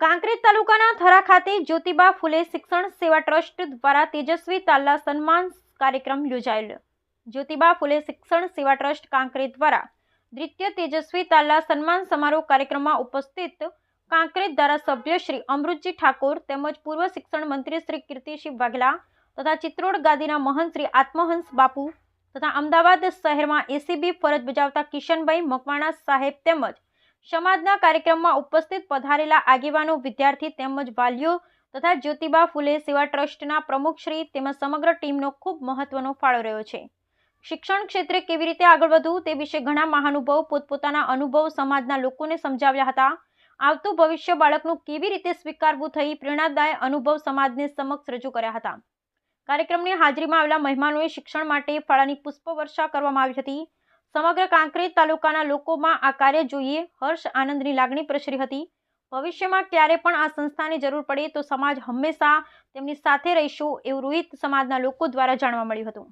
કાંકરેજ તાલુકાના થરા ખાતે જ્યોતિબા ફૂલે શિક્ષણ સેવા ટ્રસ્ટ દ્વારા તેજસ્વી તાલના સન્માન કાર્યક્રમ યોજાયેલો. જ્યોતિબા ફૂલે શિક્ષણ સેવા ટ્રસ્ટ કાંકરેજ દ્વારા દ્વિતીય તેજસ્વી તાલના સન્માન સમારોહ કાર્યક્રમમાં ઉપસ્થિત કાંકરેજ ધારાસભ્ય શ્રી અમૃતજી ઠાકોર તેમજ પૂર્વ શિક્ષણ મંત્રી શ્રી કીર્તિસિંહ વાઘલા તથા ચિત્રોડ ગાદીના મહંત શ્રી આત્મહંસ બાપુ તથા અમદાવાદ શહેરમાં એસીબી ફરજ બજાવતા કિશનભાઈ મકવાણા સાહેબ તેમજ સમાજના કાર્યક્રમમાં ઉપસ્થિત પધારેલા આગેવાનો, વિદ્યાર્થી તેમજ વાલીઓ તથા જ્યોતિબા ફૂલે સેવા ટ્રસ્ટના પ્રમુખશ્રી તેમજ સમગ્ર ટીમનો ખૂબ મહત્વનો ફાળો રહ્યો છે. શિક્ષણ ક્ષેત્રે કેવી રીતે આગળ વધવું તે વિશે ઘણા મહાનુભાવો પોતપોતાના અનુભવ સમાજના લોકોને સમજાવ્યા હતા. આવતું ભવિષ્ય બાળકનું કેવી રીતે સ્વીકારવું થઈ પ્રેરણાદાય અનુભવ સમાજને સમક્ષ રજૂ કર્યા હતા. કાર્યક્રમની હાજરીમાં આવેલા મહેમાનોએ શિક્ષણ માટે ફાળાની પુષ્પવર્ષા કરવામાં આવી હતી. સમગ્ર કાંકરેજ તાલુકાના લોકોમાં આ કાર્ય જોઈએ. હર્ષ આનંદની લાગણી પ્રસરી હતી. ભવિષ્યમાં ક્યારે પણ આ સંસ્થાની જરૂર પડે તો સમાજ હંમેશા તેમની સાથે રહીશું એવું રોહિત સમાજના લોકો દ્વારા જાણવા મળ્યું હતું.